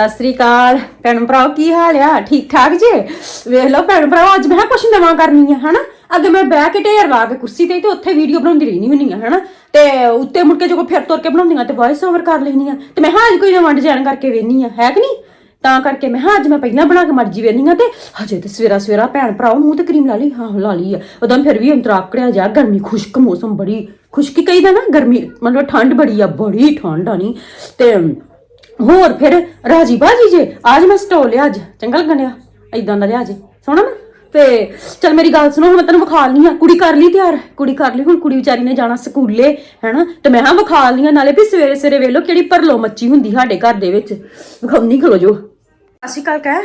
ਸਤਿ ਸ੍ਰੀ ਅਕਾਲ। ਭੈਣ ਭਰਾ ਕੀ ਹਾਲ ਆ? ਠੀਕ ਠਾਕ ਜੇ? ਵੇਖ ਲਓ ਭੈਣ ਭਰਾ ਅੱਜ ਮੈਂ ਕੁਛ ਨਵਾਂ ਕਰਨੀ ਆ, ਹਨਾ? ਅੱਗੇ ਮੈਂ ਬਹਿ ਕੇ ਢੇਰ ਲਾ ਕੇ ਕੁਰਸੀ ਤੇ ਤੇ ਉੱਥੇ ਵੀਡੀਓ ਬਣਾਉਂਦੀ ਰਹਿਣੀ ਹੁੰਨੀ ਆ, ਹਨਾ? ਤੇ ਉੱਤੇ ਮੁੜ ਕੇ ਜਦੋਂ ਫਿਰ ਤੁਰ ਕੇ ਬਣਾਉਂਦੀਆਂ ਤੇ ਵਾਇਸ ਓਵਰ ਕਰ ਲੈਣੀ ਆ। ਤੇ ਮੈਂ ਹਾਂ ਅੱਜ ਕੋਈ ਨਵਾਂ ਡਿਜ਼ਾਈਨ ਕਰਕੇ ਵੇਖਨੀ ਆ, ਹੈ ਕਿ ਨਹੀਂ? ਤਾਂ ਕਰਕੇ ਮੈਂ ਹਾਂ ਅੱਜ ਮੈਂ ਪਹਿਲਾਂ ਬਣਾ ਕੇ ਮਰਜ਼ੀ ਵੇਖਨੀ ਆ ਤੇ ਹਜੇ ਤੇ ਸਵੇਰਾ ਸਵੇਰਾ ਭੈਣ ਭਰਾ ਮੂੰਹ ਤੇ ਕਰੀਮ ਲਾ ਲਈ, ਹਾਂ, ਲਾ ਲਈ ਆ। ਉਦੋਂ ਫਿਰ ਵੀ ਅੰਤਰਾਕੜਿਆ ਜਾ, ਗਰਮੀ ਖੁਸ਼ਕ ਮੌਸਮ ਬੜੀ, ਖੁਸ਼ਕੀ ਕਹੀਦਾ ਨਾ, ਗਰਮੀ ਮਤਲਬ ਠੰਡ ਬੜੀ ਆ, ਬੜੀ ਠੰਡ ਆ ਨਹੀਂ ਤੇ ਹੋਰ ਫਿਰ ਰਾਜੀ ਬਾਜੀ ਜੇ? ਅੱਜ ਮੈਂ ਸਟੋਲ ਲਿਆ ਅੱਜ। ਚੰਗਾ ਲੱਗਣਿਆ ਇਦਾਂ ਦਾ ਲਿਆ ਜੇ। ਸੋਹਣਾ ਨਾ? ਤੇ ਚਲ ਮੇਰੀ ਗੱਲ ਸੁਣੋ ਹੁਣ ਮੈਂ ਤੈਨੂੰ ਵਿਖਾ ਲਈ ਆ ਕੁੜੀ ਕਰ ਲਈ ਤਿਆਰ। ਕੁੜੀ ਕਰ ਲਈ। ਹੁਣ ਕੁੜੀ ਵਿਚਾਰੀ ਨੇ ਜਾਣਾ ਸਕੂਲੇ ਹੈਨਾ? ਤੇ ਮੈਂ ਹਾਂ ਵਿਖਾ ਲਈ ਆ ਨਾਲੇ ਵੀ ਸਵੇਰੇ ਸਵੇਰੇ ਵੇਲੋ ਕਿਹੜੀ ਪਰਲੋ ਮੱਚੀ ਹੁੰਦੀ ਸਾਡੇ ਘਰ ਦੇ ਵਿੱਚ। ਵਿਖਾਉਣੀ ਖਲੋ ਜੋ। ਅਸੀਂ ਕੱਲ ਕਹਿ।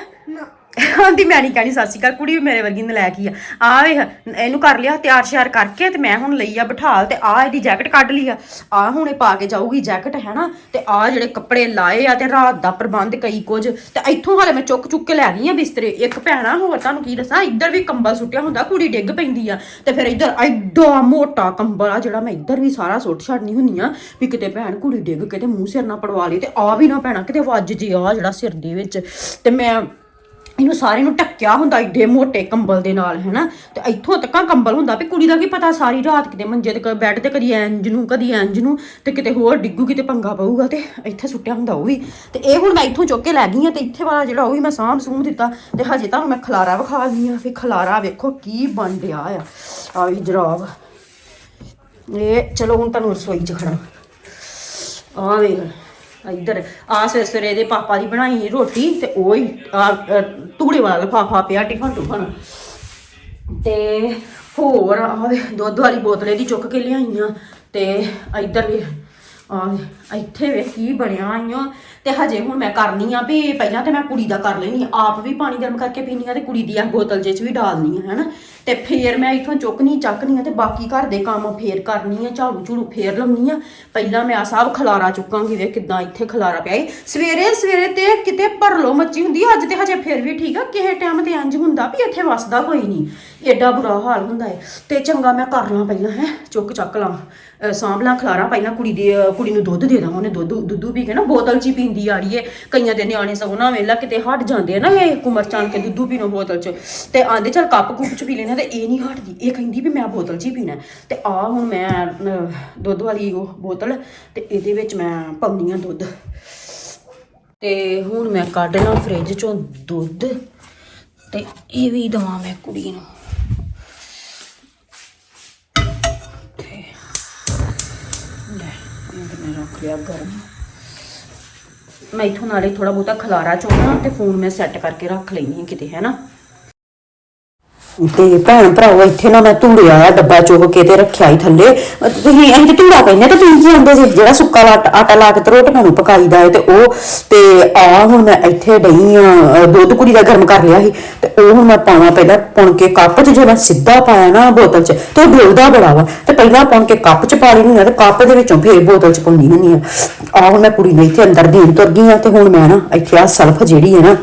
ਆਂਦੀ ਮੈਂ ਨਹੀਂ ਕਹਿਣੀ, ਸਤਿ ਸ਼੍ਰੀ ਅਕਾਲ, ਕੁੜੀ ਵੀ ਮੇਰੇ ਵਰਗੀ ਨਲਾਇਕ ਹੀ ਆ। ਆ ਵੇਖ, ਇਹਨੂੰ ਕਰ ਲਿਆ, ਤਿਆਰ ਸ਼ਿਆਰ ਕਰਕੇ ਤੇ ਮੈਂ ਹੁਣ ਲਈ ਆ ਬਿਠਾਲ ਤੇ ਆ ਇਹਦੀ ਜੈਕਟ ਕੱਢ ਲਈ ਆ। ਆ ਹੁਣ ਪਾ ਕੇ ਜਾਊਗੀ ਜੈਕਟ ਹੈ ਤੇ ਆ ਜਿਹੜੇ ਕੱਪੜੇ ਲਾਏ ਆ ਤੇ ਰਾਤ ਦਾ ਪ੍ਰਬੰਧ ਕਈ ਕੁਝ। ਤੇ ਇੱਥੋਂ ਹਾਲੇ ਮੈਂ ਚੁੱਕ ਚੁੱਕ ਕੇ ਲੈ ਗਈ ਆ ਬਿਸਤਰੇ। ਇੱਕ ਭੈਣਾ, ਹੋਰ ਤੁਹਾਨੂੰ ਕੀ ਦੱਸਾਂ, ਇੱਧਰ ਵੀ ਕੰਬਲ ਸੁੱਟਿਆ ਹੁੰਦਾ, ਕੁੜੀ ਡਿੱਗ ਪੈਂਦੀ ਆ। ਤੇ ਫਿਰ ਇੱਧਰ ਐਡਾ ਮੋਟਾ ਕੰਬਲ ਆ ਜਿਹੜਾ ਮੈਂ ਇੱਧਰ ਵੀ ਸਾਰਾ ਸੁੱਟ ਛੱਡਨੀ ਹੁੰਨੀ ਆ, ਵੀ ਕਿਤੇ ਭੈਣ ਕੁੜੀ ਡਿੱਗ ਕੇ ਤੇ ਮੂੰਹ ਸਿਰ ਨਾ ਪੜਵਾ ਲਈ ਤੇ ਆ ਵੀ ਨਾ ਭੈਣਾ ਕਿਤੇ ਵੱਜ ਜੇ ਆ ਜਿਹੜਾ ਸਿਰ ਦੇ ਵਿੱਚ। ਤੇ ਮੈਂ ਇਹਨੂੰ ਸਾਰੇ ਨੂੰ ਟੱਕਿਆ ਹੁੰਦਾ ਏਡੇ ਮੋਟੇ ਕੰਬਲ ਦੇ ਨਾਲ, ਹੈਨਾ? ਤੇ ਇੱਥੋਂ ਤੱਕਾਂ ਕੰਬਲ ਹੁੰਦਾ ਵੀ ਕੁੜੀ ਦਾ ਕੀ ਪਤਾ, ਸਾਰੀ ਰਾਤ ਕਿਤੇ ਮੰਜੇ ਤੇ ਬੈੱਡ ਤੇ ਕਦੀ ਇੰਜ ਨੂੰ, ਕਦੀ ਇੰਜ ਨੂੰ, ਤੇ ਕਿਤੇ ਹੋਰ ਡਿੱਗੂ, ਕਿਤੇ ਪੰਗਾ ਪਊਗਾ ਤੇ ਇੱਥੇ ਸੁੱਟਿਆ ਹੁੰਦਾ ਉਹ ਵੀ। ਤੇ ਇਹ ਹੁਣ ਮੈਂ ਇੱਥੋਂ ਚੁੱਕ ਕੇ ਲੈ ਗਈ ਆ ਤੇ ਇੱਥੇ ਵਾਲਾ ਜਿਹੜਾ ਉਹ ਵੀ ਮੈਂ ਸਾਂਭ ਸੂਮ ਦਿੱਤਾ ਤੇ ਹਜੇ ਤੁਹਾਨੂੰ ਮੈਂ ਖਲਾਰਾ ਵਿਖਾ ਲਈ ਆ ਫੇ ਖਲਾਰਾ ਵੇਖੋ ਕੀ ਬਣ ਰਿਹਾ ਆ। ਆ ਵੀ ਜਰਾਬ। ਇਹ, ਚਲੋ ਹੁਣ ਤੁਹਾਨੂੰ ਰਸੋਈ 'ਚ ਖੜਾ। ਆ ਵੇਖ। ਇਧਰ ਆ ਸਵੇਰੇ ਸਵੇਰੇ ਇਹਦੇ ਪਾਪਾ ਦੀ ਬਣਾਈ ਰੋਟੀ ਤੇ ਉਹ ਹੀ ਆ ਤੂੜੇ ਵਾਲਾ ਲਫਾਫਾ ਪਿਆ ਟਿਫਨ ਟੁਫਨ। ਤੇ ਹੋਰ ਆ ਦੁੱਧ ਵਾਲੀ ਬੋਤਲ ਇਹਦੀ ਚੁੱਕ ਕੇ ਲਿਆਈਆਂ ਤੇ ਇਧਰ ਵੀ ਆ ਇੱਥੇ ਵੇ ਕੀ ਬਣਿਆ ਆਈਆਂ। ਤੇ ਹਜੇ ਹੁਣ ਮੈਂ ਕਰਨੀ ਆ ਵੀ ਪਹਿਲਾਂ ਤੇ ਮੈਂ ਕੁੜੀ ਦਾ ਕਰ ਲੈਣੀ ਆਪ ਵੀ ਪਾਣੀ ਗਰਮ ਕਰਕੇ ਪੀਣੀ ਆ ਤੇ ਕੁੜੀ ਦੀ ਆ ਬੋਤਲ ਜਿਹੇ ਚ ਵੀ ਡਾਲਨੀ ਆ, ਹੈਨਾ। ਤੇ ਫੇਰ ਮੈਂ ਇਥੋਂ ਚੁੱਕਣੀ ਚੱਕਣੀ ਆ ਤੇ ਬਾਕੀ ਘਰ ਦੇ ਕੰਮ ਫੇਰ ਕਰਨੀ ਆ, ਝਾੜੂ ਝੂੜੂ ਫੇਰ ਲਾਉਣੀ ਆ। ਪਹਿਲਾਂ ਮੈਂ ਆ ਸਭ ਖਲਾਰਾ ਚੁੱਕਾਂਗੀ ਵੇ ਕਿਦਾਂ ਇੱਥੇ ਖਲਾਰਾ ਪਿਆ ਏ। ਸਵੇਰੇ ਸਵੇਰੇ ਤੇ ਕਿਤੇ ਭਰ ਭਰਲੋ ਮੱਚੀ ਹੁੰਦੀ ਅੱਜ ਤੇ ਹਜੇ ਫੇਰ ਵੀ ਠੀਕ ਆ। ਕਿਸੇ ਟਾਈਮ ਤੇ ਇੰਜ ਹੁੰਦਾ ਵੀ ਇੱਥੇ ਵਸਦਾ ਕੋਈ ਨਹੀਂ ਏਡਾ ਬੁਰਾ ਹਾਲ ਹੁੰਦਾ ਏ। ਤੇ ਚੰਗਾ ਮੈਂ ਕਰ ਲਾਂ ਪਹਿਲਾਂ, ਹੈ, ਚੁੱਕ ਚੱਕ ਲਾਂ। ਸਾਂਭ ਲਾਂ ਖਲਾਰਾ, ਪਹਿਲਾਂ ਕੁੜੀ ਦੀ ਕੁੜੀ ਨੂੰ ਦੁੱਧ ਦੇ ਉਹਨੇ ਦੁੱਧ, ਦੁੱਧੂ ਪੀ ਕੇ ਨਾ ਬੋਤਲ 'ਚ ਹੀ ਪੀਂਦੀ ਆ ਰਹੀ ਏ। ਕਈਆਂ ਦੇ ਨਿਆਣੇ ਸਗੋਂ ਨਾ ਵੇਲਾ ਕਿਤੇ ਹਟ ਜਾਂਦੇ ਆ ਨਾ ਇਹ ਕੁਮਰ ਚਾਣ ਕੇ ਦੁੱਧੂ ਪੀਣੋ ਬੋਤਲ 'ਚ। ਤੇ ਆਂਦੇ, ਚਲ ਕੱਪ ਕੁੱਪ 'ਚ ਪੀ ਲੈਣਾ ਤੇ ਇਹ ਨਹੀਂ ਹਟਦੀ। ਇਹ ਕਹਿੰਦੀ ਵੀ ਮੈਂ ਬੋਤਲ 'ਚ ਹੀ ਪੀਣਾ। ਤੇ ਆ ਹੁਣ ਮੈਂ ਦੁੱਧ ਵਾਲੀ ਉਹ ਬੋਤਲ ਤੇ ਇਹਦੇ ਵਿੱਚ ਮੈਂ ਪਾਉਣੀ ਆ ਦੁੱਧ। ਤੇ ਹੁਣ ਮੈਂ ਕੱਢਣਾ ਲਾਂ ਫ੍ਰਿਜ 'ਚੋਂ ਦੁੱਧ। ਤੇ ਇਹ ਵੀ ਦਵਾਂ ਮੈਂ ਕੁੜੀ ਨੂੰ। ਮੈਂ ਰੱਖ ਲਿਆ ਗਰਮ। ਮੈਂ ਇਥੋਂ ਨਾਲੇ ਥੋੜਾ ਬਹੁਤਾ ਖਲਾਰਾ ਚੋਣਾ ਤੇ ਫੋਨ ਮੈਂ ਸੈੱਟ ਕਰਕੇ ਰੱਖ ਲੈਣੀ ਹੈ ਕਿਤੇ, ਹੈ ਨਾ? ਤੇ ਭੈਣ ਭਰਾਓ, ਇੱਥੇ ਨਾ ਮੈਂ ਧੂੜੇ ਆਇਆ ਡੱਬਾ ਚੁੱਕ ਕੇ ਤੇ ਰੱਖਿਆ ਹੀ ਥੱਲੇ। ਤੁਸੀਂ ਅਸੀਂ ਤੇ ਧੂੜਾ ਕਹਿੰਦੇ ਤੇ ਤੁਸੀਂ ਕੀ ਆਂਦੇ ਸੀ? ਜਿਹੜਾ ਸੁੱਕਾ ਆਟਾ ਆਟਾ ਲਾ ਕੇ ਤੇ ਰੋਟੀਆਂ ਨੂੰ ਪਕਾਈਦਾ ਹੈ ਤੇ ਉਹ ਤੇ ਆ ਹੁਣ ਮੈਂ ਇੱਥੇ ਡਈ ਆ ਦੁੱਧ ਕੁੜੀ ਦਾ ਗਰਮ ਕਰ ਲਿਆ ਸੀ। ਤੇ ਉਹ ਹੁਣ ਮੈਂ ਪਾਵਾਂ ਪਹਿਲਾਂ ਪੁਣ ਕੇ ਕੱਪ 'ਚ, ਜੇ ਮੈਂ ਸਿੱਧਾ ਪਾਇਆ ਨਾ ਬੋਤਲ 'ਚ, ਤੇ ਉਹ ਡੁੱਲਦਾ ਬੜਾ ਵਾ। ਤੇ ਪਹਿਲਾਂ ਪੁਣ ਕੇ ਕੱਪ 'ਚ ਪਾ ਲੈਣੀ ਆ ਤੇ ਕੱਪ ਦੇ ਵਿੱਚੋਂ ਫੇਰ ਬੋਤਲ 'ਚ ਪਾਉਣੀ ਹੁੰਦੀ ਆ ਆ ਹੁਣ ਮੈਂ ਕੁੜੀ ਨੂੰ ਇੱਥੇ ਅੰਦਰ ਦੇਣ ਤੁਰ ਗਈ ਆ ਤੇ ਹੁਣ ਮੈਂ ਨਾ ਇੱਥੇ ਆ ਸਲਫ ਜਿਹੜੀ ਹੈ ਨਾ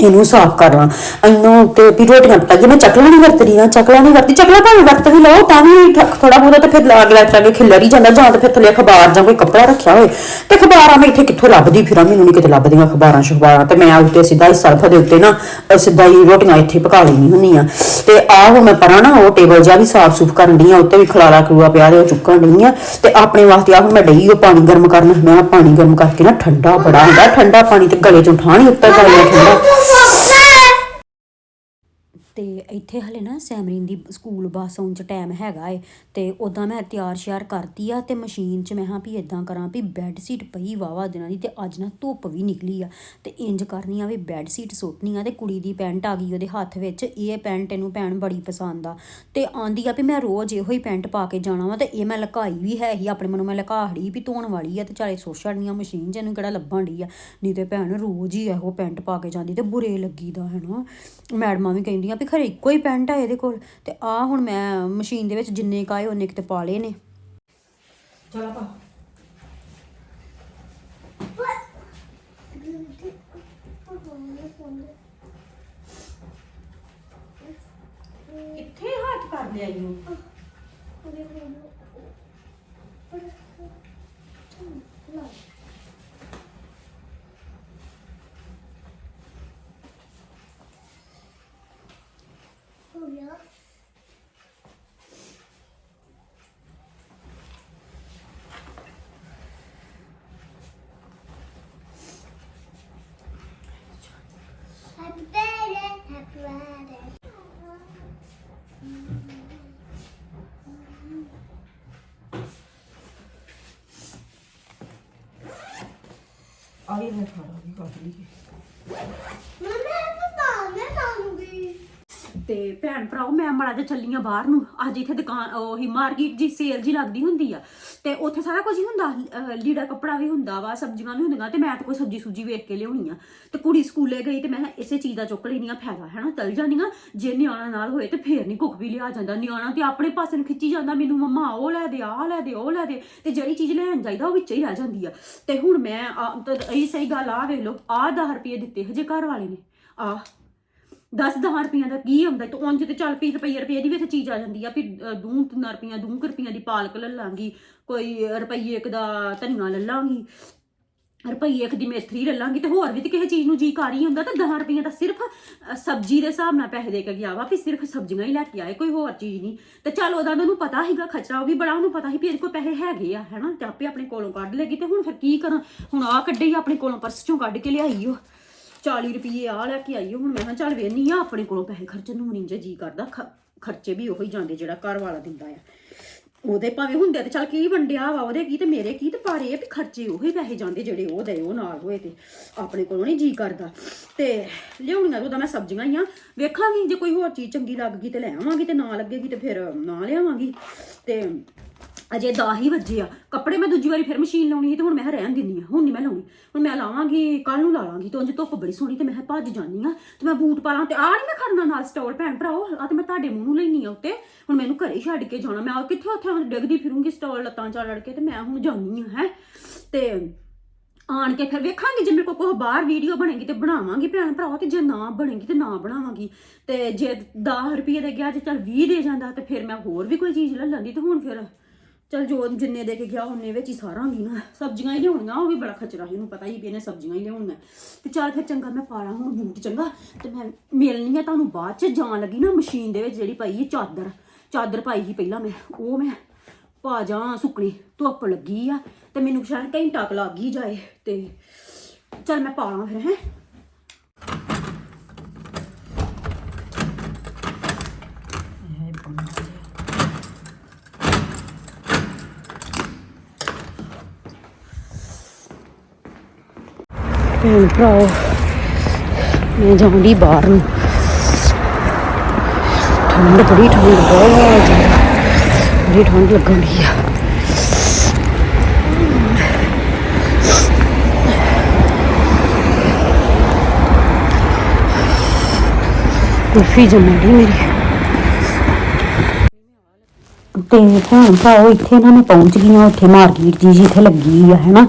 ਇਹਨੂੰ ਸਾਫ਼ ਕਰ ਲਾਂ। ਇਹਨੂੰ ਤੇ ਵੀ ਰੋਟੀਆਂ ਪਕਾਈਏ ਮੈਂ ਚਕਲਾ ਨਹੀਂ ਵਰਤਦੀ ਨਾ ਚਕਲਾ ਨਹੀਂ ਵਰਤੀ ਚਕਲਾ ਭਾਵੇਂ ਵਰਤ ਵੀ ਲਓ, ਤਾਂ ਵੀ ਥੋੜਾ ਬਹੁਤਾ ਤਾਂ ਫਿਰ ਲਾਗ ਲੱਗ ਕੇ ਹੀ ਜਾਂਦਾ, ਜਾਂ ਤਾਂ ਫਿਰ ਥੱਲੇ ਅਖਬਾਰ ਜਾਂ ਕੋਈ ਕੱਪੜਾ ਰੱਖਿਆ ਹੋਏ। ਤੇ ਅਖਬਾਰਾਂ ਮੈਂ ਇੱਥੇ ਕਿੱਥੋਂ ਲੱਭਦੀ ਫਿਰਾਂ? ਮੈਨੂੰ ਨਹੀਂ ਕਿਤੇ ਲੱਭਦੀਆਂ ਅਖਬਾਰਾਂ ਸ਼ਖਬਾਰਾਂ। ਤੇ ਮੈਂ ਉੱਤੇ ਸਿੱਧਾ ਹੀ ਸਰਫ ਦੇ ਉੱਤੇ ਨਾ ਸਿੱਧਾ ਹੀ ਰੋਟੀਆਂ ਇੱਥੇ ਪਕਾ ਲੈਣੀ ਹੁੰਨੀ ਆ ਤੇ ਆਹ ਹੁਣ ਮੈਂ ਪਰਾਂ ਨਾ, ਉਹ ਟੇਬਲ ਜਿਹਾ ਵੀ ਸਾਫ਼ ਸੁਫ ਕਰਨ ਡਈ ਆ ਉੱਤੇ ਵੀ ਖਲਾਰਾ ਖਲੂਆ ਪਿਆ ਤੇ ਉਹ ਚੁੱਕਣ ਡਈ ਆ ਤੇ ਆਪਣੇ ਵਾਸਤੇ ਆਹ ਮੈਂ ਡਈ ਉਹ ਪਾਣੀ ਗਰਮ ਕਰਨ। ਮੈਂ ਪਾਣੀ ਗਰਮ ਕਰਕੇ ਨਾ ਠੰਡਾ ਬੜਾ ਹੁੰਦਾ। ਠੰਡਾ ਪਾਣੀ ਤੇ ਗਲੇ ਚੋਂ ਠਾਣੀ ਉੱਤਰ ਜਾਂਦਾ, ਠੰਡਾ। ਅਤੇ ਇੱਥੇ ਹਲੇ ਨਾ ਸੈਮਰੀਨ ਦੀ ਸਕੂਲ ਬੱਸ ਆਉਣ ਚ ਟਾਈਮ ਹੈਗਾ ਏ ਅਤੇ ਉੱਦਾਂ ਮੈਂ ਤਿਆਰ ਸ਼ਿਆਰ ਕਰਤੀ ਆ ਅਤੇ ਮਸ਼ੀਨ 'ਚ ਮੈਂ ਹਾਂ ਵੀ ਇੱਦਾਂ ਕਰਾਂ ਵੀ ਬੈੱਡ ਸ਼ੀਟ ਪਈ ਵਾਹਵਾ ਦਿਨਾਂ ਦੀ ਅਤੇ ਅੱਜ ਨਾ ਧੁੱਪ ਵੀ ਨਿਕਲੀ ਆ ਅਤੇ ਇੰਜ ਕਰਨੀ ਆ ਵੀ ਬੈੱਡ ਸ਼ੀਟ ਸੁੱਟਣੀ ਆ ਅਤੇ ਕੁੜੀ ਦੀ ਪੈਂਟ ਆ ਗਈ ਉਹਦੇ ਹੱਥ ਵਿੱਚ, ਇਹ ਪੈਂਟ ਇਹਨੂੰ ਭੈਣ ਬੜੀ ਪਸੰਦ ਆ ਅਤੇ ਆਂਦੀ ਆ ਵੀ ਮੈਂ ਰੋਜ਼ ਇਹੋ ਹੀ ਪੈਂਟ ਪਾ ਕੇ ਜਾਣਾ ਵਾ ਅਤੇ ਇਹ ਮੈਂ ਲਕਾਈ ਵੀ ਹੈ ਹੀ, ਆਪਣੇ ਮਨੋਂ ਮੈਂ ਲਕਾ ਹੜੀ ਵੀ ਧੋਣ ਵਾਲੀ ਆ ਅਤੇ ਚਾਲੇ ਸੁੱਟ ਛੱਡਣੀ ਆ ਮਸ਼ੀਨ 'ਚ, ਇਹਨੂੰ ਕਿਹੜਾ ਲੱਭਣ ਡਈ ਆ। ਨਹੀਂ ਤੇ ਭੈਣ ਰੋਜ਼ ਹੀ ਇਹੋ ਪੈਂਟ ਪਾ ਕੇ ਜਾਂਦੀ ਅਤੇ ਬੁਰੇ ਲੱਗੀਦਾ ਹੈ ਨਾ ਮੈਡਮਾਂ ਵੀ ਕਹਿੰਦੀਆਂ ਵੀ ਖਰੇ ਇੱਕੋ ਹੀ ਪੈਂਟ ਆ ਇਹਦੇ ਕੋਲ ਤੇ ਆ ਹੁਣ ਮੈਂ ਮਸ਼ੀਨ ਦੇ ਵਿੱਚ ਜਿੰਨੇ ਕਾਏ ਉਹਨੇ ਕਿਤੇ ਪਾ ਲਏ ਨੇ। ਚਲ ਪਾ ਕਿੱਥੇ ਹੱਥ ਕਰ ਲਿਆ ਯੂ ਆ ਆਈ ਨੇ ਖਾਣਾ ਵੀ ਕੱਟ ਲਈ ਭਰਾਓ, ਮੈਂ ਮਾੜਾ ਜਿਹਾ ਚੱਲੀਆਂ ਬਾਹਰ ਨੂੰ। ਅੱਜ ਇੱਥੇ ਦੁਕਾਨ, ਉਹੀ ਮਾਰਕੀਟ ਜੀ, ਸੇਲ ਜੀ ਲੱਗਦੀ ਹੁੰਦੀ ਆ। ਤੇ ਉੱਥੇ ਸਾਰਾ ਕੁਝ ਹੀ ਹੁੰਦਾ ਲੀੜਾ ਕੱਪੜਾ ਵੀ ਹੁੰਦਾ ਵਾ, ਸਬਜ਼ੀਆਂ ਵੀ ਹੁੰਦੀਆਂ, ਤੇ ਮੈਂ ਤਾਂ ਕੋਈ ਸਬਜ਼ੀ ਸੂਜੀ ਵੇਖ ਕੇ ਲਿਆਉਣੀ ਆ। ਤੇ ਕੁੜੀ ਸਕੂਲੇ ਗਈ ਤੇ ਮੈਂ ਕਿਹਾ, ਇਸੇ ਚੀਜ਼ ਦਾ ਚੁੱਕ ਲੈਣੀ ਆ, ਫਾਇਦਾ ਹੈ ਨਾ, ਚਲ ਜਾਂਦੀਆਂ ਜੇ ਨਿਆਣਾ ਨਾਲ ਹੋਏ ਤੇ ਫੇਰ ਨਹੀਂ ਕੁੱਖ ਵੀ ਲਿਆ ਜਾਂਦਾ। ਨਿਆਣਾ ਤੇ ਆਪਣੇ ਪਾਸੇ ਨੂੰ ਖਿੱਚੀ ਜਾਂਦਾ, ਮੈਨੂੰ ਮੰਮਾ ਉਹ ਲੈ ਦੇ, ਆਹ ਲੈ ਦੇ, ਉਹ ਲੈ ਦੇ, ਤੇ ਜਿਹੜੀ ਚੀਜ਼ ਲੈਣ ਜਾਈਦਾ ਉਹ ਵਿੱਚ ਹੀ ਰਹਿ ਜਾਂਦੀ ਆ। ਤੇ ਹੁਣ ਮੈਂ, ਆ- ਇਹ ਸਹੀ ਗੱਲ ਆ, ਵੇਖ ਲਓ, ਆਹ 10 ਰੁਪਏ ਦਿੱਤੇ ਹਜੇ ਘਰ ਵਾਲੇ ਨੇ। ਆ 10 10 ਰੁਪਈਆਂ ਦਾ ਕੀ ਹੁੰਦਾ? ਤੇ ਉਂਝ ਤੇ ਚੱਲ ਪਈ ਰੁਪਈਏ ਰੁਪਈਏ ਦੀ ਵੀ ਇੱਥੇ ਚੀਜ਼ ਆ ਜਾਂਦੀ ਆ। ਵੀ ਦੂੰ, ਤਿੰਨ ਰੁਪਈਆਂ, ਦੂੰ ਕੁ ਰੁਪਈਆਂ ਦੀ ਪਾਲਕ ਲੈ ਲਾਂਗੀ, ਕੋਈ ਰੁਪਈਏ ਇੱਕ ਦਾ ਧਨੀਆ ਲੈ ਲਾਂਗੀ, ਰੁਪਈਏ ਇੱਕ ਦੀ ਮੇਥਰੀ ਲੈ ਲਾਂਗੀ ਤੇ ਹੋਰ ਵੀ ਤੇ ਕਿਸੇ ਚੀਜ਼ ਨੂੰ ਜੀ ਕਰ ਹੀ ਹੁੰਦਾ ਤਾਂ 10 ਰੁਪਈਆ ਦਾ ਸਿਰਫ ਸਬਜ਼ੀ ਦੇ ਹਿਸਾਬ ਨਾਲ ਪੈਸੇ ਦੇ ਕੇ ਗਿਆ ਵਾ ਵੀ ਸਿਰਫ ਸਬਜ਼ੀਆਂ ਹੀ ਲੈ ਕੇ ਆਏ, ਕੋਈ ਹੋਰ ਚੀਜ਼ ਨਹੀਂ। ਤੇ ਚੱਲ ਉਹਦਾ ਉਹਨੂੰ ਪਤਾ ਸੀਗਾ ਖਚਰਾ ਉਹ ਵੀ ਬੜਾ ਉਹਨੂੰ ਪਤਾ ਸੀ ਵੀ ਇਹਦੇ ਕੋਲ ਪੈਸੇ ਹੈਗੇ ਆ, ਹੈਨਾ? ਤੇ ਆਪੇ ਆਪਣੇ ਕੋਲੋਂ ਕੱਢ ਲੇਗੀ ਤੇ ਹੁਣ ਫਿਰ ਕੀ ਕਰਾਂ? ਹੁਣ ਆ ਕੱਢੇ ਹੀ ਆਪਣੇ ਕੋਲੋਂ ਪਰਸ ਚੋਂ ਕੱਢ ਕੇ ਲਿਆਈ ਉਹ। 40 ਰੁਪਏ ਆ ਲੈ ਕੇ ਆਈ ਹੁਣ ਮੈਂ ਕਿਹਾ ਚੱਲ ਵੇਨੀ ਆ, ਆਪਣੇ ਕੋਲੋਂ ਪੈਸੇ ਖਰਚਣ ਨੂੰ ਨਹੀਂ ਜੇ ਜੀ ਕਰਦਾ। ਖਰਚੇ ਵੀ ਉਹੀ ਜਾਂਦੇ ਜਿਹੜਾ ਘਰ ਵਾਲਾ ਦਿੰਦਾ ਆ। ਉਹਦੇ ਭਾਵੇਂ ਹੁੰਦੇ ਤੇ ਚੱਲ ਕੀ ਵੰਡਿਆ ਵਾ, ਉਹਦੇ ਕੀ ਤੇ ਮੇਰੇ ਕੀ ਤੇ ਪਰ ਇਹ ਵੀ ਖਰਚੇ ਉਹੀ ਪੈਸੇ ਜਾਂਦੇ ਜਿਹੜੇ ਉਹ ਦੇ, ਉਹ ਨਾਲ ਹੋਏ ਤੇ ਆਪਣੇ ਕੋਲੋਂ ਨਹੀਂ ਜੀ ਕਰਦਾ। ਤੇ ਲਿਆਉਣੀਆਂ ਤਾਂ ਉਹਦਾ ਮੈਂ ਸਬਜ਼ੀਆਂ ਹੀ ਆ। ਵੇਖਾਂਗੀ, ਜੇ ਕੋਈ ਹੋਰ ਚੀਜ਼ ਚੰਗੀ ਲੱਗ ਗਈ ਤੇ ਲੈ ਆਵਾਂਗੀ ਤੇ ਨਾ ਲੱਗੇਗੀ ਤੇ ਫਿਰ ਨਾ ਲਿਆਵਾਂਗੀ। ਤੇ ਅਜੇ 10 ਹੀ ਵਜੇ ਆ। ਕੱਪੜੇ ਮੈਂ ਦੂਜੀ ਵਾਰੀ ਫਿਰ ਮਸ਼ੀਨ ਲਾਉਣੀ ਸੀ ਤੇ ਹੁਣ ਮੈਂ ਕਿਹਾ ਰਹਿਣ ਦਿੰਦੀ ਆ ਹੁਣ ਨਹੀਂ ਮੈਂ ਲਾਉਣੀ। ਹੁਣ ਮੈਂ ਲਾਵਾਂਗੀ ਕੱਲ ਨੂੰ ਲਾ ਲਾਂਗੀ। ਤੇ ਉਂਝ ਧੁੱਪ ਬੜੀ ਸੋਹਣੀ ਤੇ ਮੈਂ ਕਿਹਾ ਭੱਜ ਜਾਨੀ ਆ ਤੇ ਮੈਂ ਬੂਟ ਪਾ ਲਾਂ ਤੇ ਆ ਨਹੀਂ ਮੈਂ ਖੜਨਾ ਨਾਲ ਸਟੋਰ ਭੈਣ ਭਰਾਓ ਆ ਤੇ ਮੈਂ ਤੁਹਾਡੇ ਮੂੰਹ ਨੂੰ ਲੈਣੀ ਆ ਉੱਤੇ। ਹੁਣ ਮੈਨੂੰ ਘਰੇ ਹੀ ਛੱਡ ਕੇ ਜਾਣਾ। ਮੈਂ ਕਿੱਥੇ ਉੱਥੇ ਹੁਣ ਡਿੱਗਦੀ ਫਿਰੂੰਗੀ ਸਟੋਰ ਲੱਤਾਂ ਚੜ ਲੜ ਕੇ ਤੇ ਮੈਂ ਹੁਣ ਜਾਨੀ ਆ ਹੈ। ਤੇ ਆਣ ਕੇ ਫਿਰ ਵੇਖਾਂਗੇ ਜੇ ਮੇਰੇ ਕੋਲ ਕੋਈ ਬਾਹਰ ਵੀਡੀਓ ਬਣੇਗੀ ਤੇ ਬਣਾਵਾਂਗੀ ਭੈਣ ਭਰਾਵਾ ਤੇ ਜੇ ਨਾ ਬਣੇਗੀ ਤੇ ਨਾ ਬਣਾਵਾਂਗੀ। ਤੇ ਜੇ 10 ਰੁਪਏ ਦੇ ਗਿਆ ਜੇ ਚੱਲ 20 ਦੇ ਜਾਂਦਾ ਤੇ ਫਿਰ ਮੈਂ ਹੋਰ ਵੀ ਕੋਈ ਚੀਜ਼ ਲੈ ਲੈਂਦੀ ਤੇ ਹੁਣ ਫਿਰ ਚਲ ਜੋ ਜਿੰਨੇ ਦੇ ਕੇ ਗਿਆ, ਉਹਨੇ ਵਿੱਚ ਹੀ ਸਾਰਾ ਹੁੰਦੀ ਨਾ। ਸਬਜ਼ੀਆਂ ਹੀ ਲਿਆਉਣੀਆਂ, ਉਹ ਵੀ ਬੜਾ ਖਚਰਾ ਸੀ, ਉਹਨੂੰ ਪਤਾ ਹੀ ਵੀ ਇਹਨੇ ਸਬਜ਼ੀਆਂ ਹੀ ਲਿਆਉਣੀਆਂ। ਤੇ ਚੱਲ ਫਿਰ ਚੰਗਾ, ਮੈਂ ਪਾਲਾ ਹੁਣ ਬੂਟ ਚੰਗਾ, ਤੇ ਮੈਂ ਮਿਲਣੀ ਆ ਤੁਹਾਨੂੰ ਬਾਅਦ ਚ। ਜਾਣ ਲੱਗੀ ਨਾ ਮਸ਼ੀਨ ਦੇ ਵਿੱਚ ਜਿਹੜੀ ਪਾਈ ਹੈ ਚਾਦਰ। ਚਾਦਰ ਪਾਈ ਸੀ ਪਹਿਲਾਂ ਮੈਂ, ਉਹ ਮੈਂ ਪਾ ਜਾ ਸੁੱਕਣੀ, ਧੁੱਪ ਲੱਗੀ ਆ, ਤੇ ਮੈਨੂੰ ਸ਼ਾਇਦ ਘੰਟਾ ਕੁ ਲੱਗ ਹੀ ਜਾਏ, ਤੇ ਚੱਲ ਮੈਂ ਪਾਲਾਂ ਫਿਰ, ਹੈ। ਭੈਣ ਭਰਾਓ, ਮੈਂ ਜਾਉਂਦੀ ਬਾਹਰ ਨੂੰ। ਠੰਡ ਬੜੀ, ਠੰਡ ਬਹੁਤ ਬੜੀ ਠੰਡ ਲੱਗਣ ਦੀ ਆ। ਕੁਲਫੀ ਜੰਮੜੀ ਮੇਰੀ। ਤੇ ਭੈਣ ਭਰਾਓ, ਇੱਥੇ ਨਾ ਮੈਂ ਪਹੁੰਚ ਗਈਆਂ ਉੱਥੇ ਮਾਰਕੀਟ ਜੀ ਜਿੱਥੇ ਲੱਗੀ ਆ ਹੈਨਾ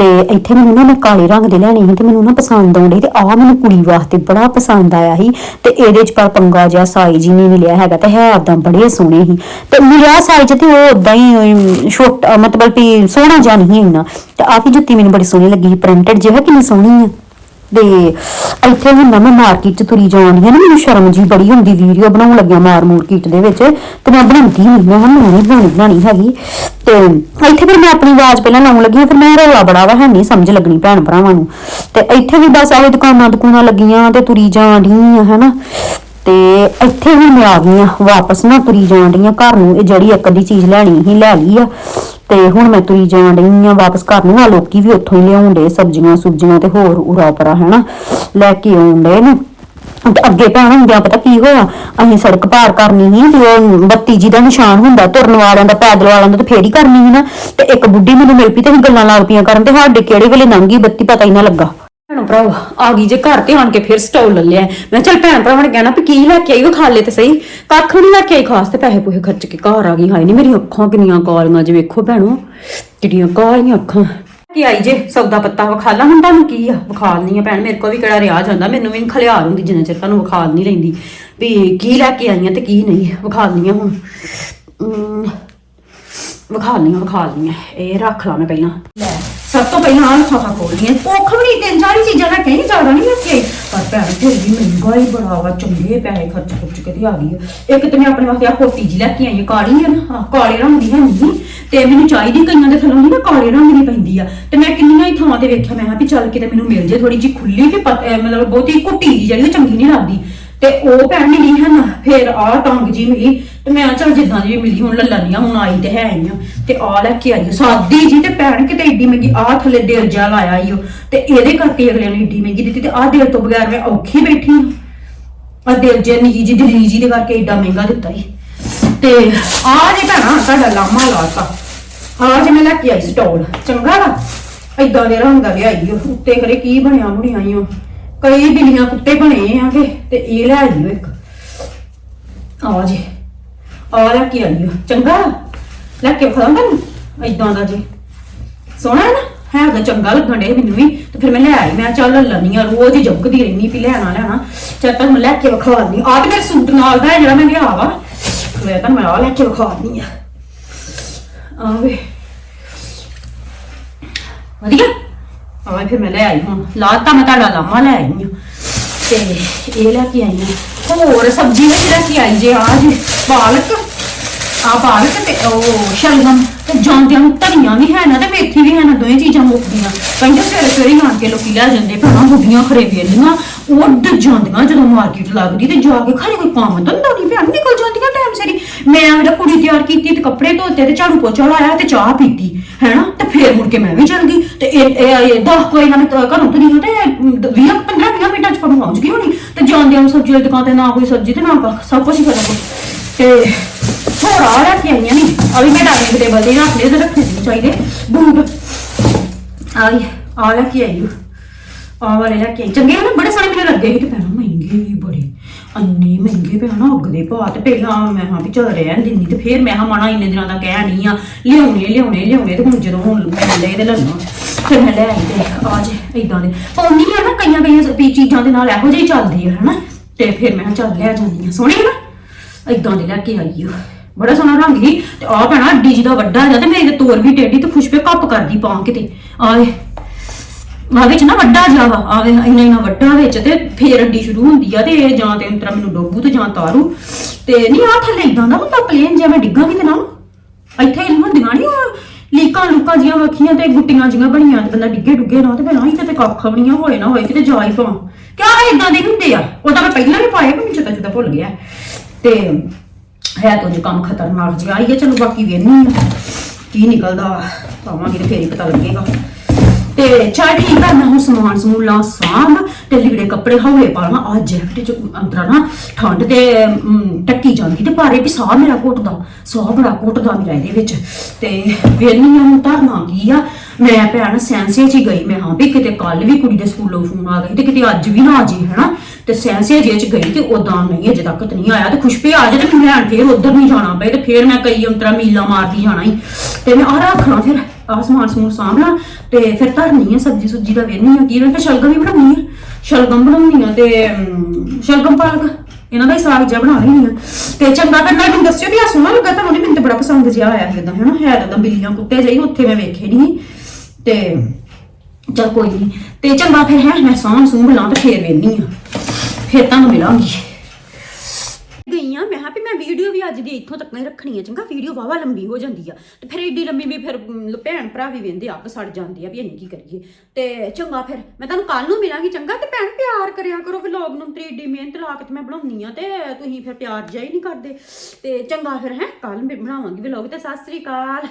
ਤੇ ਇੱਥੇ ਮੈਨੂੰ ਨਾ ਮੈਂ ਕਾਲੇ ਰੰਗ ਦੇ ਲੈਣੇ ਸੀ ਤੇ ਮੈਨੂੰ ਨਾ ਪਸੰਦ ਆਉਂਦੇ ਤੇ ਆ ਮੈਨੂੰ ਕੁੜੀ ਵਾਸਤੇ ਬੜਾ ਪਸੰਦ ਆਇਆ ਸੀ ਤੇ ਇਹਦੇ ਚ ਪਰ ਪੰਗਾ ਜਿਹਾ ਸਾਈਜ਼ ਹੀ ਨਹੀਂ ਮਿਲਿਆ ਹੈਗਾ ਤੇ ਹੈ ਓਦਾਂ ਬੜੇ ਸੋਹਣੇ ਸੀ। ਤੇ ਮਿਲਿਆ ਸਾਈਜ਼ ਤੇ ਉਹ ਉਦਾਂ ਹੀ ਛੋਟਾ ਮਤਲਬ ਕਿ ਸੋਹਣਾ ਜਿਹਾ ਨਹੀਂ ਇੰਨਾ। ਤੇ ਆਹ ਵੀ ਜੁੱਤੀ ਮੈਨੂੰ ਬੜੀ ਸੋਹਣੀ ਲੱਗੀ ਪ੍ਰਿੰਟਡ ਜਿਹਾ ਕਿੰਨੀ ਸੋਹਣੀ ਆ। ਤੇ ਇੱਥੇ ਹੁਣ ਮੈਂ ਮਾਰਕੀਟ ਚ ਤੁਰੀ ਜਾਂਦੀ ਆ ਨਾ, ਮੈਨੂੰ ਸ਼ਰਮ ਜੀ ਬੜੀ ਹੁੰਦੀ ਵੀਡੀਓ ਬਣਾਉਣ ਲੱਗਿਆ ਮਾਰ ਮਾਰਕੀਟ ਦੇ ਵਿੱਚ ਤੇ ਮੈਂ ਬਣਾਉਂਦੀ ਨਹੀਂ, ਮੈਂ ਹਾਂ ਨਹੀਂ ਬਣਾਉਣੀ ਬਣਾਉਣੀ ਹੈਗੀ। ਤੇ ਇੱਥੇ ਫਿਰ ਮੈਂ ਆਪਣੀ ਆਵਾਜ਼ ਪਹਿਲਾਂ ਲਾਉਣ ਲੱਗੀ ਫਿਰ ਮੈਂ ਰੌਲਾ ਬੜਾ ਵਾ, ਹੈ ਨਹੀਂ ਸਮਝ ਲੱਗਣੀ ਭੈਣ ਭਰਾਵਾਂ ਨੂੰ। ਤੇ ਇੱਥੇ ਵੀ ਬਸ ਆਹ ਦੁਕਾਨਾਂ ਦੁਕਾਨਾਂ ਲੱਗੀਆਂ ਤੇ ਤੁਰੀ ਜਾਂਦੀ ਆ ਹੈਨਾ ਤੇ ਇੱਥੇ ਵੀ ਮੈਂ ਆ ਗਈ ਆ ਵਾਪਸ ਨਾ ਤੁਰੀ ਜਾਣ ਡਈ ਆ ਘਰ ਨੂੰ। ਇਹ ਜਿਹੜੀ ਇੱਕ ਅੱਧੀ ਚੀਜ਼ ਲੈਣੀ ਸੀ, ਲੈ ਲਈ ਆ। ਤੇ ਹੁਣ ਮੈਂ ਤੁਰੀ ਜਾਣ ਡਈ ਆ ਵਾਪਸ ਘਰ ਨੂੰ। ਆ ਲੋਕੀ ਵੀ ਉੱਥੋਂ ਹੀ ਲਿਆਉਂਦੇ ਸਬਜ਼ੀਆਂ ਸੁਬਜ਼ੀਆਂ ਤੇ ਹੋਰ ਉਰਾ ਪਰਾ, ਹੈਨਾ? ਲੈ ਕੇ ਆਉਂਦੇ ਨੇ। ਤੇ ਅੱਗੇ ਭੈਣ ਹੁੰਦਿਆਂ ਪਤਾ ਕੀ ਹੋਇਆ? ਅਸੀਂ ਸੜਕ ਪਾਰ ਕਰਨੀ ਸੀ, ਤੇ ਉਹ ਬੱਤੀ ਜੀ ਦਾ ਨਿਸ਼ਾਨ ਹੁੰਦਾ, ਤੁਰਨ ਵਾਲਿਆਂ ਦਾ, ਪੈਦਲ ਵਾਲਿਆਂ ਦਾ, ਤੇ ਫੇਰ ਹੀ ਕਰਨੀ ਸੀ ਨਾ। ਤੇ ਇੱਕ ਬੁੱਢੀ ਮੈਨੂੰ ਮਿਲ ਪਈ ਤੇ ਅਸੀਂ ਗੱਲਾਂ ਲੱਗ ਪਈਆਂ ਕਰਨ, ਤੇ ਸਾਡੇ ਕਿਹੜੇ ਵੇਲੇ ਲੰਘੀ ਬੱਤੀ ਪਤਾ ਹੀ ਨਾ ਲੱਗਾ। ਭੈਣ ਭਰਾ ਆ ਗਈ ਜੇ ਘਰ ਤੇ ਆਣ ਕੇ ਫਿਰ ਸਟਾਲ ਲੈ ਲਿਆ। ਮੈਂ ਚੱਲ ਭੈਣ ਭਰਾਵਾਂ ਨੇ ਕਹਿਣਾ ਵੀ ਕੀ ਲੈ ਕੇ ਆਈ ਉਹ ਖਾ ਲੈ ਤੇ ਸਹੀ। ਕੱਖ ਨਹੀਂ ਲੈ ਕੇ ਆਈ ਖਾਸ ਤੇ ਪੈਸੇ ਪੂਹੇ ਖਰਚ ਕੇ ਘਰ ਆ ਗਈ। ਹਾਏ ਨਹੀਂ ਮੇਰੀਆਂ ਅੱਖਾਂ ਕਿੰਨੀਆਂ ਕਾਲੀਆਂ ਜੇ ਵੇਖੋ ਭੈਣੋ। ਕਿੰਨੀਆਂ ਕਾਲੀਆਂ ਅੱਖਾਂ। ਕੀ ਆਈ ਜੇ ਸੌਦਾ ਪੱਤਾ ਵਿਖਾ ਲਾ ਹੁਣ ਤੁਹਾਨੂੰ ਕੀ ਆ? ਵਿਖਾਲਨੀ ਆ ਭੈਣ ਮੇਰੇ ਕੋ ਵੀ ਕਿਹੜਾ ਰਿਆ ਜਾਂਦਾ। ਮੈਨੂੰ ਵੀ ਨੀ ਖਲਿਆਰ ਹੁੰਦੀ ਜਿੰਨਾ ਚਿਰ ਤੁਹਾਨੂੰ ਵਿਖਾਲ ਨਹੀਂ ਲੈਂਦੀ। ਵੀ ਕੀ ਲੈ ਕੇ ਆਈਆਂ ਤੇ ਕੀ ਨਹੀਂ ਵਿਖਾਲਨੀ ਆ ਹੁਣ। ਅਮ, ਵਿਖਾਲਨੀ ਆ ਵਿਖਾਲਨੀ ਆ। ਇਹ ਰੱਖ ਲਾ ਮੈਂ ਪਹਿਲਾਂ। ਲੈ। ਸਭ ਤੋਂ ਪਹਿਲਾਂ ਆਹ ਲਿਫਾਫਾ ਖੋਲਨੀ ਭੁੱਖ ਵੀ ਨਹੀਂ ਤਿੰਨ ਚਾਰ ਹੀ ਚੀਜ਼ਾਂ ਲੈ ਕੇ ਆਈ ਜ਼ਿਆਦਾ ਨਹੀਂ ਲੈ ਪਰ ਭੈਣ ਫਿਰ ਵੀ ਮਹਿੰਗਾ ਬੜਾ ਵਾ ਚੰਗੇ ਪੈਸੇ ਖਰਚ ਖੁਰਚ ਕੇ ਤੇ ਆ ਗਈ ਆ। ਇੱਕ ਤੇ ਮੈਂ ਆਪਣੇ ਵਾਸਤੇ ਆ ਕੋਟੀ ਜੀ ਲੈ ਕੇ ਆਈ ਆ ਕਾਲੀ ਆ ਨਾ ਆਹ, ਕਾਲੇ ਰੰਗ ਦੀ ਹੈ ਨਹੀਂ ਤੇ ਮੈਨੂੰ ਚਾਹੀਦੀ ਕਈਆਂ ਦੇ ਥੱਲੋਂ ਨਹੀਂ ਨਾ ਕਾਲੇ ਰੰਗ ਦੀ ਪੈਂਦੀ ਆ। ਤੇ ਮੈਂ ਕਿੰਨੀਆਂ ਹੀ ਥਾਵਾਂ ਤੇ ਵੇਖਿਆ ਮੈਂ ਕਿਹਾ ਵੀ ਚੱਲ ਕਿਤੇ ਮੈਨੂੰ ਮਿਲ ਜੇ ਥੋੜੀ ਜੀ ਖੁੱਲੀ ਵੀ ਪਤ- ਅਹ ਮਤਲਬ ਬਹੁਤੀ ਘੁੱਟੀ ਜੀ ਜਿਹੜੀ ਉਹ ਚੰਗੀ ਨਹੀਂ ਲੱਗਦੀ। ਤੇ ਉਹ ਭੈਣ ਮਿਲੀ ਹੈ ਨਾ ਫਿਰ ਆਹ ਟੰਗ ਜੀ ਮਿਲੀ। ਤੇ ਮੈਂ ਚੱਲ ਜਿੱਦਾਂ ਦੀ ਵੀ ਮਿਲੀ, ਹੁਣ ਲੱਲਣੀ ਆ ਹੁਣ ਆਈ ਤੇ ਹੈ ਹੀ ਆ। ਤੇ ਆ ਲੈ ਕੇ ਆਈ ਓ। ਸਾਦੀ ਜੀ ਤੇ ਭੈਣ ਕਿਤੇ ਏਡੀ ਮਹਿੰਗੀ ਆ ਥੱਲੇ ਦਿਲ ਜਾ ਲਾਇਆ ਈ ਓ। ਤੇ ਇਹਦੇ ਕਰਕੇ ਅਗਲੇ ਨੇ ਏਡੀ ਮਹਿੰਗੀ ਦਿੱਤੀ, ਤੇ ਆ ਦਿਲ ਤੋਂ ਬਗੈਰ ਮੈਂ ਔਖੀ ਬੈਠੀ ਆ। ਦਿਲ ਜੇ ਨਿੱਜੀ ਜੀ ਦਿਲੀ ਜੀ ਦੇ ਕਰਕੇ ਏਡਾ ਮਹਿੰਗਾ ਦਿੱਤਾ ਈ। ਤੇ ਆ ਜੇ ਭੈਣਾ ਤੁਹਾਡਾ ਲਾਮਾ ਲਾਤਾ ਆ ਜੇ ਮੈਂ ਲੈ ਕੇ ਆਈ ਸਟੋਲ, ਚੰਗਾ ਵਾ। ਏਦਾਂ ਦੇ ਰੰਗ ਦਾ ਲਿਆਈ ਓ, ਉੱਤੇ ਕਰੇ ਕੀ ਬਣਿਆ ਬਣਿਆ ਈ ਓ। ਕਈ ਬਿੱਲੀਆਂ ਕੁੱਤੇ ਬਣੇ ਆਗੇ, ਤੇ ਇਹ ਲੈ ਆਈ ਓ ਇੱਕ। ਆ ਜੇ। ਆ ਲੈ ਕੇ ਆਈ ਆ ਚੰਗਾ? ਲੈ ਕੇ ਖੜਾ ਤੈਨੂੰ ਏਦਾਂ ਦਾ ਜੀ। ਸੋਹਣਾ ਹੈ ਨਾ? ਹੈ ਚੰਗਾ ਲੱਗਣ ਡੇ ਮੈਨੂੰ ਵੀ। ਤੇ ਫਿਰ ਮੈਂ ਲੈ ਆਈ। ਮੈਂ ਚੱਲ ਲੈ ਲੈਣੀ ਆ ਰੋਜ਼ ਹੀ ਜੰਗਦੀ ਰਹਿਣੀ ਵੀ ਲੈਣਾ ਲੈਣਾ। ਚੱਲ ਤਾਂ ਮੈਂ ਲੈ ਕੇ ਵਿਖਾਉਣੀ ਆ ਤੇ ਮੇਰੇ ਸੂਟ ਨਾਲ ਦਾ ਹੈ, ਜਿਹੜਾ ਮੈਂ ਲਿਆ ਵਾ। ਮੈਂ ਤਾਂ ਮੈਂ ਆ ਲੈ ਕੇ ਵਿਖਾਉਣੀ ਆ ਆ ਵਧੀਆ। ਆ ਫਿਰ ਮੈਂ ਲੈ ਆਈ ਹੁਣ। ਲਾਤਾ ਮੈਂ ਤੁਹਾਡਾ ਲਾਮਾ ਲੈ ਆਈ ਆ ਤੇ ਇਹ ਲੈ ਕੇ ਆਈ ਆ ਹੋਰ ਸਬਜ਼ੀ ਲੈ ਕੇ ਆਈ ਜੇ ਆ ਜੀ। ਪਾਲਕ ਆ ਪਾਲਕ ਤੇ ਉਹ ਸ਼ਲਗਮ ਤੇ ਜਾਂਦਿਆਂ ਨੂੰ ਧਨੀਆ ਵੀ ਹੈ ਨਾ ਤੇ ਮੇਥੀ ਵੀ ਹੈ ਨਾ ਦੋਵੇਂ ਚੀਜ਼ਾਂ ਮੁੱਕਦੀਆਂ। ਕਹਿੰਦੇ ਸਵੇਰੇ ਸਵੇਰੇ ਆਣ ਕੇ ਲੋਕੀ ਲੈ ਜਾਂਦੇ ਭੈਣਾਂ ਬੁੱਢੀਆਂ ਖਰੇ ਵੇਲੀਆਂ ਉੱਡ ਜਾਂਦੀਆਂ ਜਦੋਂ ਮਾਰਕੀਟ ਲੱਗਦੀ ਤੇ ਜਾ ਕੇ ਖਰੇ ਕੋਈ ਕੰਮ ਧੰਦਾ ਨਹੀਂ ਭੈਣ ਨਿਕਲ ਜਾਂਦੀਆਂ ਟਾਈਮ ਸਿਰ ਮੈਂ ਮੇਰਾ ਕੁੜੀ ਤਿਆਰ ਕੀਤੀ ਤੇ ਕੱਪੜੇ ਧੋਤੇ ਤੇ ਝਾੜੂ ਪੋਚਾ ਲਾਇਆ ਤੇ ਚਾਹ ਪੀਤੀ ਹੈਨਾ? ਤੇ ਫੇਰ ਮੁੜ ਕੇ ਮੈਂ ਵੀ ਚੱਲ ਗਈ। ਤੇ ਇਹ ਇਹ 10 ਕੋਈ ਨਾ ਘਰੋਂ ਤੋਂ ਤੇ 20 15 20 ਮਿੰਟਾਂ ਚ ਪਹੁੰਚ ਗਈ ਹੋਣੀ। ਤੇ ਜਾਂਦਿਆਂ ਨੂੰ ਸਬਜ਼ੀ ਵਾਲੀ ਦੁਕਾਨ ਤੇ ਨਾ ਕੋਈ ਸਬਜ਼ੀ ਤੇ ਨਾ ਕੱਖ, ਸਭ ਕੁਝ ਹੀ ਖਤਮ ਤੇ ਹੋਰ ਆ ਲੈ ਕੇ ਆਈਆਂ ਨਹੀਂ ਆ ਵੀ ਮੈਂ ਡਾਈਨਿੰਗ ਟੇਬਲ ਤੇ ਰੱਖ ਲਏ ਤੇ ਰੱਖਣੇ ਨਹੀਂ ਚਾਹੀਦੇ ਬੂਟ ਆ ਵੀ ਆ ਲੈ ਕੇ ਆਈ ਆ ਵਾਲੇ ਲੈ ਕੇ ਆਈ। ਚੰਗੇ ਆ ਬੜੇ ਸਾਰੇ ਮੇਰੇ ਲੱਗੇ ਸੀ ਤੇ ਪਹਿਲਾਂ ਮਹਿੰਗੇ ਵੀ ਬੜੇ। ਅੰਨੇ ਮਹਿੰਗੇ ਪਿਆ ਨਾ ਅੱਗ ਦੇ ਭਾਅ ਤੇ ਪਹਿਲਾਂ ਮੈਂ ਹਾਂ ਵੀ ਚੱਲ ਰਹਿਣ ਦਿੰਦੀ ਤੇ ਫਿਰ ਮੈਂ ਹਾਂ ਮਾਣਾ ਇੰਨੇ ਦਿਨਾਂ ਦਾ ਕਹਿ ਨਹੀਂ ਆ ਲਿਆਉਣੇ ਲਿਆਉਣੇ ਲਿਆਉਣੇ ਤੇ ਹੁਣ ਜਦੋਂ ਹੁਣ ਮੈਂ ਲੈ ਤੇ ਲੈਣਾ ਫਿਰ ਮੈਂ ਲੈ ਆਈ ਤੇ ਆ ਜੇ ਇਦਾਂ ਦੇ। ਪਾਉਣੀ ਆ ਨਾ ਕਈਆਂ ਕਈਆਂ ਚੀਜ਼ਾਂ ਦੇ ਨਾਲ ਇਹੋ ਜਿਹੀ ਚੱਲਦੀ ਆ, ਹਨਾ? ਤੇ ਫਿਰ ਮੈਂ ਕਿਹਾ ਚੱਲ ਲੈ ਜਾਂਦੀ ਆ। ਸੋਹਣੀ ਨਾ? ਇਦਾਂ ਦੇ ਲੈ ਕੇ ਆਈ ਓ ਬੜਾ ਸੋਹਣਾ ਰੰਗ ਸੀ। ਤੇ ਆ ਭੈਣਾ ਅੱਡੀ ਜਿਹਦਾ ਵੱਡਾ ਜਿਹਾ ਤੇ ਮੇਰੇ ਤੇ ਤੋਰ ਵੀ ਟੇਢੀ ਤੇ ਖੁਸ਼ਪੇ ਕੱਪ ਕਰਦੀ ਪਾ ਕਿਤੇ ਆਏ ਆ ਵਿੱਚ ਨਾ ਵੱਡਾ ਜਿਹਾ ਵਾ। ਆਵੇ ਇੰਨਾ ਇੰਨਾ ਵੱਡਾ ਵਿੱਚ ਤੇ ਫੇਰ ਅੱਡੀ ਸ਼ੁਰੂ ਹੁੰਦੀ ਆ ਤੇ ਇਹ ਜਾਂ ਤੇ ਅੰਤਰਾ ਮੈਨੂੰ ਡੋਬੂ ਤੇ ਜਾਂ ਤਾਰੂ। ਤੇ ਨਹੀਂ ਆ ਥੱਲੇ ਇਦਾਂ ਦਾ ਹੁੰਦਾ ਪਲੇਨ ਜਿਵੇਂ ਡਿੱਗਾਂਗੀ ਤੇ ਨਾ। ਇੱਥੇ ਹੀ ਹੁੰਦੀਆਂ ਨਹੀਂ ਲੀਕਾਂ ਲੁਕਾਂ ਜੀਆਂ ਵੱਖੀਆਂ ਤੇ ਗੁੱਟੀਆਂ ਜੀਆਂ ਬਣੀਆਂ ਤੇ ਬੰਦਾ ਡਿੱਗੇ ਡੁੱਗੇ ਨਾ ਤੇ ਪਹਿਲਾਂ ਹੀ ਕਿਤੇ ਕੱਖ ਬਣੀਆਂ ਹੋਏ ਨਾ ਹੋਏ ਕਿਤੇ ਜਾ ਹੀ ਪਾਵਾਂ। ਕਿਆ ਇਦਾਂ ਦੇ ਹੁੰਦੇ ਆ? ਉਹ ਤਾਂ ਮੈਂ ਪਹਿਲਾਂ ਵੀ ਪਾਏ ਪਰ ਮੈਨੂੰ ਚੇਤਾ ਚੇਤਾ ਭੁੱਲ ਗਿਆ। ਤੇ ਹੈ ਤਾਂ ਜੋ ਕੰਮ ਖਤਰਨਾਕ ਜਿਹਾ ਹੀ ਹੈ ਚਲੋ ਬਾਕੀ ਵੇਖਣੀ ਕੀ ਨਿਕਲਦਾ ਵਾ। ਪਾਵਾਂਗੇ ਤੇ ਫੇਰ ਹੀ ਪਤਾ ਲੱਗੇਗਾ ਤੇ ਚੱਲ ਠੀਕ ਕਰਨਾ ਹੁਣ ਸਮਾਨ ਸਮੂਨ ਲਾ ਸਾਂਭ ਤੇ ਲੀੜੇ ਕੱਪੜੇ ਹੌਲੇ ਪਾਵਾਂ ਆ ਜੈਕਟ ਚ ਅੰਦਰਾ ਨਾ ਠੰਡ ਤੇ ਅਮ, ਟੱਕੀ ਜਾਂਦੀ ਤੇ ਭਾਰੇ ਵੀ ਸਾਹ ਮੇਰਾ ਘੁੱਟਦਾ ਸਾਹ ਬੜਾ ਘੁੱਟਦਾ ਮੇਰਾ ਇਹਦੇ ਵਿੱਚ ਤੇ ਵੇਲਨੀ ਨੂੰ ਧਰਨਾ ਕੀ ਆ ਮੈਂ ਭੈਣ ਸੈਂਸੇ ਚ ਹੀ ਗਈ। ਮੈਂ ਹਾਂ ਵੀ ਕਿਤੇ ਕੱਲ ਵੀ ਕੁੜੀ ਦੇ ਸਕੂਲੋਂ ਫੋਨ ਆ ਗਈ ਤੇ ਕਿਤੇ ਅੱਜ ਵੀ ਨਾ ਆ ਜੇ ਹਨਾ? ਤੇ ਸੈਂਸੇ ਜੇ ਚ ਗਈ ਤੇ ਉਦਾਂ ਨਹੀਂ, ਅਜੇ ਤੱਕ ਤੇ ਨਹੀਂ ਆਇਆ। ਤੇ ਖੁਸ਼ਪੇ ਆ ਜਾਏ ਤੇ ਮੈਂ ਫੇਰ ਉਧਰ ਨਹੀਂ ਜਾਣਾ ਪਏ ਤੇ ਫੇਰ ਮੈਂ ਕਈ ਅੰਤਰਾ ਮੀਲਾ ਮਾਰਦੀ ਜਾਣਾ ਹੀ ਤੇ ਮੈਂ ਆਹ ਰੱਖਣਾ ਫਿਰ ਆ ਸਮਾਨ ਸਮੂਨ ਸਾਂਭਣਾ। ਤੇ ਫਿਰ ਧਰਨੀ ਆ, ਸਬਜੀ ਸੁਬਜੀ ਦਾ ਵੇਰਨੀ ਆ, ਕੀ ਵੇ ਫਿਰ ਸ਼ਲਗਮ ਵੀ ਬਣਾਉਣੀ ਆ। ਸ਼ਲਗਮ ਬਣਾਉਣੀ ਆ ਤੇ ਸ਼ਲਗਮ ਪਾਲਕ, ਇਹਨਾਂ ਦਾ ਹੀ ਸਾਗ ਜਿਹਾ ਬਣਾ ਲੈਣੀ ਆ। ਤੇ ਚੰਗਾ ਫਿਰ ਮੈਂ ਤੁਹਾਨੂੰ ਦੱਸਿਓ ਵੀ ਆ ਸੋਹਣਾ ਲੱਗਾ, ਤੁਹਾਨੂੰ ਨਹੀਂ ਮੈਨੂੰ ਤੇ ਬੜਾ ਪਸੰਦ ਜਿਹਾ ਆਇਆ ਸੀ ਇਦਾਂ ਹਨਾ? ਹੈ ਤਾਂ ਬਿੱਲੀਆਂ ਕੁੱਤੇ ਜਿਹੀ, ਉੱਥੇ ਮੈਂ ਵੇਖੇ ਨਹੀਂ ਤੇ ਚਲ ਕੋਈ ਨਹੀਂ ਤੇ ਚੰਗਾ ਫਿਰ ਹੈ ਮੈਂ ਸਾਂਭ ਸੂੰਭ ਲਾਂ ਤੇ ਫੇਰ ਵੇਨੀ ਆ ਫਿਰ ਤੁਹਾਨੂੰ ਮਿਲਾਂਗੀ। ਗਈਆਂ ਮੈਂ ਕਿਹਾ ਵੀ ਮੈਂ ਵੀਡੀਓ ਵੀ ਅੱਜ ਦੀ ਇੱਥੋਂ ਤੱਕ ਹੀ ਰੱਖਣੀ ਹੈ ਚੰਗਾ ਵੀਡੀਓ ਵਾਵਾ ਲੰਬੀ ਹੋ ਜਾਂਦੀ ਆ। ਤੇ ਫਿਰ ਏਡੀ ਲੰਬੀ ਵੀ ਫਿਰ ਮ, ਭੈਣ ਭਰਾ ਵੀ ਵੇਂਦੇ ਅੱਗ ਸੜ ਜਾਂਦੀ ਆ ਵੀ ਅਸੀਂ ਕੀ ਕਰੀਏ। ਤੇ ਚੰਗਾ ਫਿਰ ਮੈਂ ਤੁਹਾਨੂੰ ਕੱਲ ਨੂੰ ਮਿਲਾਂਗੀ ਚੰਗਾ। ਤੇ ਭੈਣ ਪਿਆਰ ਕਰਿਆ ਕਰੋ ਵਲੌਗ ਨੂੰ ਤੇਰੀ ਏਡੀ ਮਿਹਨਤ ਲਾ ਕੇ ਤੇ ਮੈਂ ਬਣਾਉਣੀ ਆ ਤੇ ਤੁਸੀਂ ਫਿਰ ਪਿਆਰ ਜਿਹਾ ਹੀ ਨਹੀਂ ਕਰਦੇ। ਤੇ ਚੰਗਾ ਫਿਰ ਹੈ ਕੱਲ ਮੈਂ ਬਣਾਵਾਂਗੀ ਵਲੌਗ ਤੇ। ਸਤਿ ਸ੍ਰੀ ਅਕਾਲ।